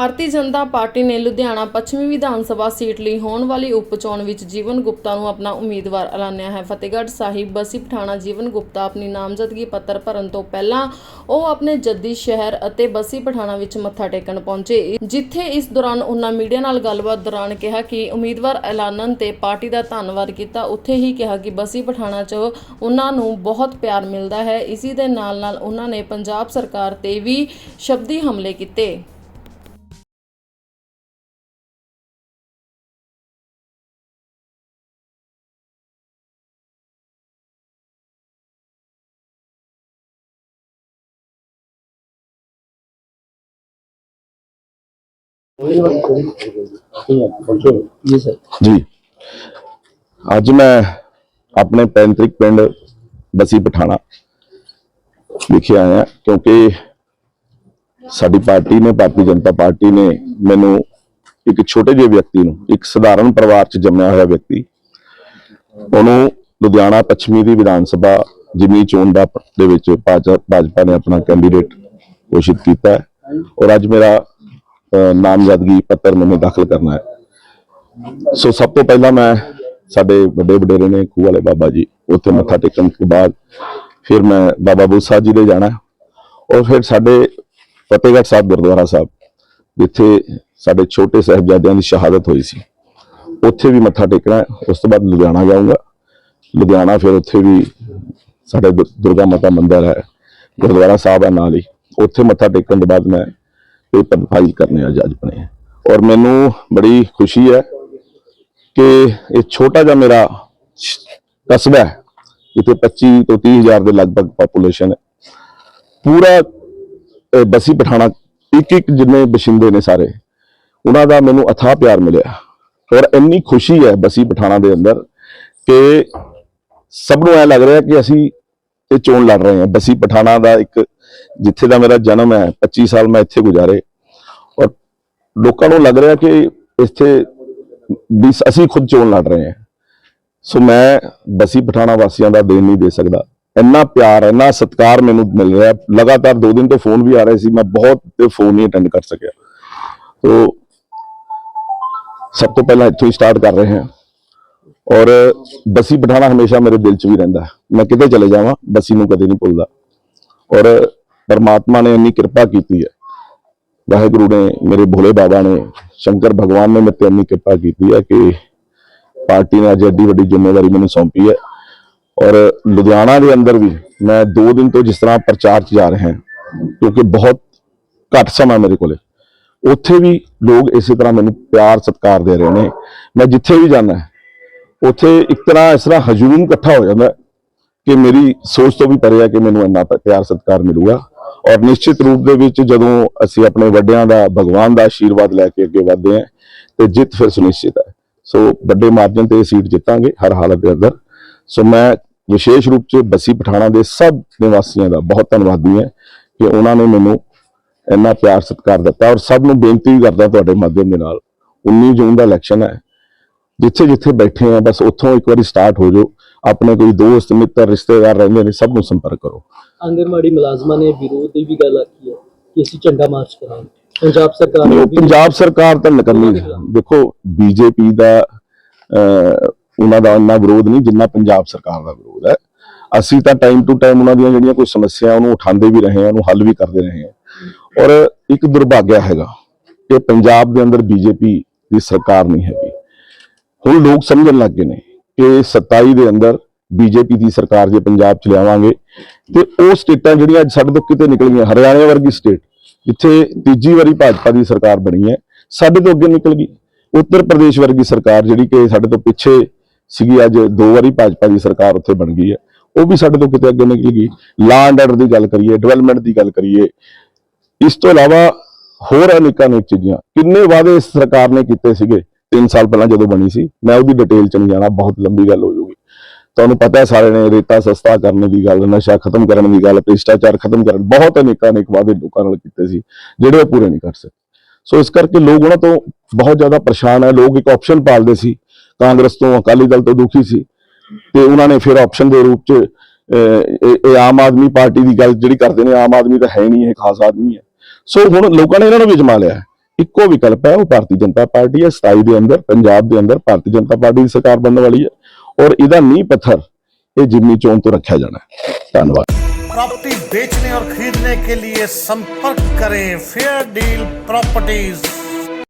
Bharatiya Janata party ਨੇ ਲੁਧਿਆਣਾ ਪੱਛਮੀ Vidhan Sabha seat ਲਈ ਹੋਣ ਵਾਲੀ ਉਪ ਚੋਣ ਵਿੱਚ ਜੀਵਨ ਗੁਪਤਾ ਨੂੰ ਆਪਣਾ ਉਮੀਦਵਾਰ ਐਲਾਨਿਆ ਹੈ। ਫਤਿਹਗੜ੍ਹ ਸਾਹਿਬ, ਬਸੀ ਪਠਾਣਾ ਜੀਵਨ ਗੁਪਤਾ ਆਪਣੀ ਨਾਮਜ਼ਦਗੀ ਪੱਤਰ ਭਰਨ ਤੋਂ ਪਹਿਲਾਂ ਉਹ ਆਪਣੇ ਜੱਦੀ ਸ਼ਹਿਰ ਅਤੇ ਬਸੀ ਪਠਾਣਾ ਵਿੱਚ ਮੱਥਾ ਟੇਕਣ ਪਹੁੰਚੇ। ਜਿੱਥੇ ਇਸ ਦੌਰਾਨ ਉਹਨਾਂ ਮੀਡੀਆ ਨਾਲ ਗੱਲਬਾਤ ਦੌਰਾਨ ਕਿਹਾ ਕਿ ਉਮੀਦਵਾਰ ਐਲਾਨਣ ਤੇ ਪਾਰਟੀ ਦਾ ਧੰਨਵਾਦ ਕੀਤਾ। ਉੱਥੇ ਹੀ ਕਿਹਾ ਕਿ ਬਸੀ ਪਠਾਣਾ 'ਚ ਉਹਨਾਂ ਨੂੰ ਬਹੁਤ ਪਿਆਰ ਮਿਲਦਾ ਹੈ। ਇਸੇ ਦੇ ਨਾਲ ਨਾਲ ਉਹਨਾਂ ਨੇ ਪੰਜਾਬ ਸਰਕਾਰ ਤੇ ਵੀ ਸ਼ਬਦੀ ਹਮਲੇ ਕੀਤੇ। ਜੀ। ਸਰ ਜੀ ਅੱਜ ਮੈਂ ਆਪਣੇ ਪੈਂਤਰਿਕ ਪਿੰਡ ਬਸੀ ਪਠਾਣਾ ਵਿਖੇ ਆਇਆ ਕਿਉਂਕਿ ਸਾਡੀ ਪਾਰਟੀ ਨੇ, ਭਾਰਤੀ ਜਨਤਾ ਪਾਰਟੀ ਨੇ ਮੈਨੂੰ ਇੱਕ ਛੋਟੇ ਜਿਹੇ ਵਿਅਕਤੀ ਨੂੰ, ਇੱਕ ਸਧਾਰਨ ਪਰਿਵਾਰ 'ਚ ਜੰਮਿਆ ਹੋਇਆ ਵਿਅਕਤੀ, ਉਹਨੂੰ ਲੁਧਿਆਣਾ ਪੱਛਮੀ ਦੀ ਵਿਧਾਨ ਸਭਾ ਜਿਮੀ ਚੋਣ ਦਾ ਦੇ ਵਿੱਚ ਭਾਜਪਾ ਨੇ ਆਪਣਾ ਕੈਂਡੀਡੇਟ ਘੋਸ਼ਿਤ ਕੀਤਾ ਔਰ ਅੱਜ ਮੇਰਾ ਨਾਮਜ਼ਦਗੀ ਪੱਤਰ ਮੈਨੂੰ ਦਾਖਲ ਕਰਨਾ ਹੈ। ਸੋ ਸਭ ਤੋਂ ਪਹਿਲਾਂ ਮੈਂ ਸਾਡੇ ਵੱਡੇ ਵਡੇਰੇ ਨੇ, ਖੂਹ ਵਾਲੇ ਬਾਬਾ ਜੀ, ਉੱਥੇ ਮੱਥਾ ਟੇਕਣ ਤੋਂ ਬਾਅਦ ਫਿਰ ਮੈਂ ਬਾਬਾ ਬੁੱਸਾ ਜੀ ਦੇ ਜਾਣਾ ਔਰ ਫਿਰ ਸਾਡੇ ਫਤਿਹਗੜ੍ਹ ਸਾਹਿਬ, ਗੁਰਦੁਆਰਾ ਸਾਹਿਬ, ਜਿੱਥੇ ਸਾਡੇ ਛੋਟੇ ਸਾਹਿਬਜ਼ਾਦਿਆਂ ਦੀ ਸ਼ਹਾਦਤ ਹੋਈ ਸੀ, ਉੱਥੇ ਵੀ ਮੱਥਾ ਟੇਕਣਾ ਉਸ ਤੋਂ ਬਾਅਦ ਲੁਧਿਆਣਾ ਜਾਊਂਗਾ। ਲੁਧਿਆਣਾ ਫਿਰ ਉੱਥੇ ਵੀ ਸਾਡੇ ਦੁ- ਦੁਰਗਾ ਮਾਤਾ ਮੰਦਿਰ ਹੈ, ਗੁਰਦੁਆਰਾ ਸਾਹਿਬ ਹੈ ਨਾਲ ਹੀ। ਉੱਥੇ ਮੱਥਾ ਟੇਕਣ ਤੋਂ ਬਾਅਦ ਮੈਂ ਪੇਪਰ ਫਾਈਲ ਕਰਨੇ ਆ ਜੱਜ ਬਣੇ ਔਰ ਮੈਨੂੰ ਬੜੀ ਖੁਸ਼ੀ ਹੈ ਕਿ ਇਹ ਛੋਟਾ ਜਿਹਾ ਮੇਰਾ ਕਸਬਾ ਹੈ ਜਿੱਥੇ 25 ਤੋਂ 30 ਹਜ਼ਾਰ ਦੇ ਲਗਭਗ ਪੋਪੂਲੇਸ਼ਨ ਹੈ। ਪੂਰਾ ਅਹ, ਬਸੀ ਪਠਾਣਾ ਇੱਕ ਇੱਕ ਜਿੰਨੇ ਬਸ਼ਿੰਦੇ ਨੇ ਸਾਰੇ ਉਹਨਾਂ ਦਾ ਮੈਨੂੰ ਅਥਾਹ ਪਿਆਰ ਮਿਲਿਆ। ਔਰ ਇੰਨੀ ਖੁਸ਼ੀ ਹੈ ਬਸੀ ਪਠਾਣਾ ਦੇ ਅੰਦਰ ਕਿ ਸਭ ਨੂੰ ਐ ਲੱਗ ਰਿਹਾ ਕਿ ਅਸੀਂ ਇਹ ਚੋਣ ਲੜ ਰਹੇ ਹਾਂ। ਬਸੀ ਪਠਾਣਾ ਦਾ ਇੱਕ ਜਿੱਥੇ ਦਾ ਮੇਰਾ ਜਨਮ ਹੈ 25 ਸਾਲ ਮੈਂ ਇੱਥੇ ਗੁਜ਼ਾਰੇ। ਔਰ ਲੋਕਾਂ ਨੂੰ ਲੱਗ ਰਿਹਾ ਕਿ ਇੱਥੇ ਵੀ ਅਸੀਂ ਖੁਦ ਚੋਣ ਲੜ ਰਹੇ ਹਾਂ। ਸੋ ਮੈਂ ਬਸੀ ਪਠਾਣਾ ਵਾਸੀਆਂ ਦਾ ਦੇਣ ਨਹੀਂ ਦੇ ਸਕਦਾ। ਇੰਨਾ ਪਿਆਰ, ਇੰਨਾ ਸਤਿਕਾਰ ਮੈਨੂੰ ਮਿਲ ਰਿਹਾ। ਲਗਾਤਾਰ ਦੋ ਦਿਨ ਤੋਂ ਫੋਨ ਵੀ ਆ ਰਹੇ ਸੀ। ਮੈਂ ਬਹੁਤ ਫੋਨ ਨਹੀਂ ਅਟੈਂਡ ਕਰ ਸਕਿਆ। ਤੋ ਸਭ ਤੋਂ ਪਹਿਲਾਂ ਇੱਥੋਂ ਹੀ ਸਟਾਰਟ ਕਰ ਰਹੇ ਹਾਂ। ਔਰ ਬਸੀ ਪਠਾਣਾ ਹਮੇਸ਼ਾ ਮੇਰੇ ਦਿਲ 'ਚ ਵੀ ਰਹਿੰਦਾ ਮੈਂ ਕਿਤੇ ਚਲੇ ਜਾਵਾਂ, ਬਸੀ ਨੂੰ ਕਦੇ ਨਹੀਂ ਭੁੱਲਦਾ। ਔਰ ਪਰਮਾਤਮਾ ਨੇ ਇੰਨੀ ਕਿਰਪਾ ਕੀਤੀ ਹੈ। ਵਾਹਿਗੁਰੂ ਨੇ ਮੇਰੇ ਭੋਲੇ ਬਾਬਾ ਨੇ, ਸ਼ੰਕਰ ਭਗਵਾਨ ਨੇ ਮੇਰੇ ਤੇ ਇੰਨੀ ਕਿਰਪਾ ਕੀਤੀ ਹੈ ਕਿ ਪਾਰਟੀ ਨੇ ਅੱਜ ਐਡੀ ਵੱਡੀ ਜ਼ਿੰਮੇਵਾਰੀ ਮੈਨੂੰ ਸੌਂਪੀ ਹੈ। ਔਰ ਲੁਧਿਆਣਾ ਦੇ ਅੰਦਰ ਵੀ ਮੈਂ 2 ਦਿਨ ਤੋਂ ਜਿਸ ਤਰ੍ਹਾਂ ਪ੍ਰਚਾਰ 'ਚ ਜਾ ਰਿਹਾ ਹਾਂ, ਕਿਉਂਕਿ ਬਹੁਤ ਘੱਟ ਸਮਾਂ ਮੇਰੇ ਕੋਲੇ, ਉੱਥੇ ਵੀ ਲੋਕ ਇਸੇ ਤਰ੍ਹਾਂ ਮੈਨੂੰ ਪਿਆਰ ਸਤਿਕਾਰ ਦੇ ਰਹੇ ਨੇ। ਮੈਂ ਜਿੱਥੇ ਵੀ ਜਾਂਦਾ, ਉੱਥੇ ਇੱਕ ਤਰ੍ਹਾਂ ਇਸ ਤਰ੍ਹਾਂ ਹਜੂਮ ਇਕੱਠਾ ਹੋ ਜਾਂਦਾ ਕਿ ਮੇਰੀ ਸੋਚ ਤੋਂ ਵੀ ਪਰੇ ਹੈ ਕਿ ਮੈਨੂੰ ਇੰਨਾ ਪਿਆਰ ਸਤਿਕਾਰ ਮਿਲੂਗਾ। ਔਰ ਨਿਸ਼ਚਿਤ ਰੂਪ ਦੇ ਵਿੱਚ ਜਦੋਂ ਅਸੀਂ ਆਪਣੇ ਵੱਡਿਆਂ ਦਾ, ਭਗਵਾਨ ਦਾ ਆਸ਼ੀਰਵਾਦ ਲੈ ਕੇ ਅੱਗੇ ਵਧਦੇ ਹਾਂ, ਤੇ ਜਿੱਤ ਫਿਰ ਸੁਨਿਸ਼ਚਿਤ ਹੈ। ਸੋ ਵੱਡੇ ਮਾਰਜਨ ਤੇ ਇਹ ਸੀਟ ਜਿੱਤਾਂਗੇ ਹਰ ਹਾਲਤ ਦੇ ਅੰਦਰ। ਸੋ ਮੈਂ ਵਿਸ਼ੇਸ਼ ਰੂਪ 'ਚ ਬਸੀ ਪਠਾਣਾ ਦੇ ਸਭ ਨਿਵਾਸੀਆਂ ਦਾ ਬਹੁਤ ਧੰਨਵਾਦੀ ਹਾਂ ਕਿ ਉਹਨਾਂ ਨੇ ਮੈਨੂੰ ਇੰਨਾ ਪਿਆਰ ਸਤਿਕਾਰ ਦਿੱਤਾ। ਔਰ ਸਭ ਨੂੰ ਬੇਨਤੀ ਵੀ ਕਰਦਾ ਤੁਹਾਡੇ ਮਾਧਿਅਮ ਦੇ ਨਾਲ 19 ਜੂਨ ਦਾ ਇਲੈਕਸ਼ਨ ਹੈ। ਜਿੱਥੇ ਜਿੱਥੇ ਬੈਠੇ ਆ ਬਸ ਉੱਥੋਂ ਇੱਕ ਵਾਰੀ ਸਟਾਰਟ ਹੋ ਜਾਓ। ਆਪਣੇ ਕੋਈ ਦੋਸਤ ਮਿੱਤਰ ਰਿਸ਼ਤੇਦਾਰ ਰਹਿੰਦੇ ਨੇ ਸਭ ਨੂੰ ਸੰਪਰਕ ਕਰੋ। ਆਂਗਨਵਾੜੀ ਮੁਲਾਜ਼ਮਾਂ ਨੇ ਵਿਰੋਧ ਦੀ ਵੀ ਗੱਲ ਆਖੀ ਹੈ ਕਿ ਅਸੀਂ ਝੰਡਾ ਮਾਰਚ ਕਰਾਂਗੇ। ਪੰਜਾਬ ਸਰਕਾਰ ਨੇ ਪੰਜਾਬ ਸਰਕਾਰ ਤਾਂ ਨਕਮੀ ਦੇਖੋ ਬੀਜੇਪੀ ਦਾ ਉਹਨਾਂ ਦਾ ਇੰਨਾ ਵਿਰੋਧ ਨਹੀਂ ਜਿੰਨਾ ਪੰਜਾਬ ਸਰਕਾਰ ਦਾ ਵਿਰੋਧ ਹੈ। ਅਸੀਂ ਤਾਂ ਟਾਈਮ ਟੂ ਟਾਈਮ ਉਹਨਾਂ ਦੀਆਂ ਜਿਹੜੀਆਂ ਕੋਈ ਸਮੱਸਿਆ ਉਹਨੂੰ ਉਠਾਉਂਦੇ ਵੀ ਰਹੇ ਹਾਂ ਉਹਨੂੰ ਹੱਲ ਵੀ ਕਰਦੇ ਰਹੇ ਹਾਂ। ਔਰ ਇੱਕ ਦੁਰਭਾਗਿਆ ਹੈਗਾ ਕਿ ਪੰਜਾਬ ਦੇ ਅੰਦਰ ਬੀਜੇਪੀ ਦੀ ਸਰਕਾਰ ਨਹੀਂ ਹੈਗੀ। ਹੁਣ ਲੋਕ ਸਮਝਣ ਲੱਗ ਗਏ ਨੇ ਕਿ 27 ਦੇ ਅੰਦਰ ਬੀਜੇਪੀ ਦੀ ਸਰਕਾਰ ਜੇ ਪੰਜਾਬ ਚ ਲਿਆਵਾਂਗੇ, ਤੇ ਉਹ ਸਟੇਟਾਂ ਜਿਹੜੀਆਂ ਅੱਜ ਸਾਡੇ ਤੋਂ ਕਿਤੇ ਨਿਕਲ ਗਈਆਂ ਹਰਿਆਣਾ ਵਰਗੀ ਸਟੇਟ, ਜਿੱਥੇ ਤੀਜੀ ਵਾਰੀ ਭਾਜਪਾ ਦੀ ਸਰਕਾਰ ਬਣੀ ਹੈ, ਸਾਡੇ ਤੋਂ ਅੱਗੇ ਨਿਕਲ ਗਈ। ਉੱਤਰ ਪ੍ਰਦੇਸ਼ ਵਰਗੀ ਸਰਕਾਰ ਜਿਹੜੀ ਕਿ ਸਾਡੇ ਤੋਂ ਪਿੱਛੇ ਸੀਗੀ, ਅੱਜ ਦੋ ਵਾਰੀ ਭਾਜਪਾ ਦੀ ਸਰਕਾਰ ਉੱਥੇ ਬਣ ਗਈ ਹੈ, ਉਹ ਵੀ ਸਾਡੇ ਤੋਂ ਕਿਤੇ ਅੱਗੇ ਨਿਕਲ ਗਈ। ਲਾ ਐਂਡ ਆਰਡਰ ਦੀ ਗੱਲ ਕਰੀਏ ਡਿਵੈਲਪਮੈਂਟ ਦੀ ਗੱਲ ਕਰੀਏ, ਇਸ ਤੋਂ ਇਲਾਵਾ ਹੋਰ ਅਨੇਕਾਂ ਅਨੇਕ ਚੀਜ਼ਾਂ, ਕਿੰਨੇ ਵਾਅਦੇ ਸਰਕਾਰ ਨੇ ਕੀਤੇ ਸੀਗੇ 3 ਸਾਲ ਪਹਿਲਾਂ ਜਦੋਂ ਬਣੀ ਸੀ ਮੈਂ ਉਹਦੀ ਡਿਟੇਲ ਚ ਨਹੀਂ ਜਾਣਾ ਬਹੁਤ ਲੰਬੀ ਗੱਲ ਹੋ ਜਾਊਗੀ। ਤੁਹਾਨੂੰ ਪਤਾ ਸਾਰੇ ਨੇ ਰੇਤਾ ਸਸਤਾ ਕਰਨ ਦੀ ਗੱਲ ਨਸ਼ਾ ਖਤਮ ਕਰਨ ਦੀ ਗੱਲ ਭ੍ਰਿਸ਼ਟਾਚਾਰ ਖਤਮ ਕਰਨ ਬਹੁਤ ਅਨੇਕਾਂ ਅਨੇਕ ਵਾਅਦੇ ਲੋਕਾਂ ਨਾਲ ਕੀਤੇ ਸੀ ਜਿਹੜੇ ਉਹ ਪੂਰੇ ਨਹੀਂ ਕਰ ਸਕੇ। ਸੋ ਇਸ ਕਰਕੇ ਲੋਕ ਉਹਨਾਂ ਤੋਂ ਬਹੁਤ ਜ਼ਿਆਦਾ ਪਰੇਸ਼ਾਨ ਹੈ। ਲੋਕ ਇੱਕ ਆਪਸ਼ਨ ਪਾਲਦੇ ਸੀ ਕਾਂਗਰਸ ਤੋਂ ਅਕਾਲੀ ਦਲ ਤੋਂ ਦੁਖੀ ਸੀ। ਤੇ ਉਹਨਾਂ ਨੇ ਫਿਰ ਆਪਸ਼ਨ ਦੇ ਰੂਪ ਚ ਅਹ, ਇਹ ਆਮ ਆਦਮੀ ਪਾਰਟੀ ਦੀ ਗੱਲ ਜਿਹੜੀ ਕਰਦੇ ਨੇ ਆਮ ਆਦਮੀ ਤਾਂ ਹੈ ਨਹੀਂ ਇਹ ਖਾਸ ਆਦਮੀ ਹੈ। ਸੋ ਹੁਣ ਲੋਕਾਂ ਨੇ ਇਹਨਾਂ ਨੂੰ ਵੀ ਜਮਾ ਲਿਆ ਇੱਕੋ ਵਿਕਲਪ ਹੈ ਉਹ ਭਾਰਤੀ ਜਨਤਾ ਪਾਰਟੀ ਹੈ 27 ਦੇ ਅੰਦਰ ਪੰਜਾਬ ਦੇ ਅੰਦਰ ਭਾਰਤੀ ਜਨਤਾ ਪਾਰਟੀ ਦੀ ਸਰਕਾਰ ਬਣਨ ਵਾਲੀ ਹੈ ਔਰ ਇਹਦਾ ਨੀਂਹ ਪੱਥਰ ਇਹ ਜਿਮਨੀ ਚੋਣ ਤੋਂ ਰੱਖਿਆ ਜਾਣਾ ਹੈ ਧੰਨਵਾਦ प्रॉपर्टी बेचने और खरीदने के लिए संपर्क करें फेयर डील प्रॉपर्टीज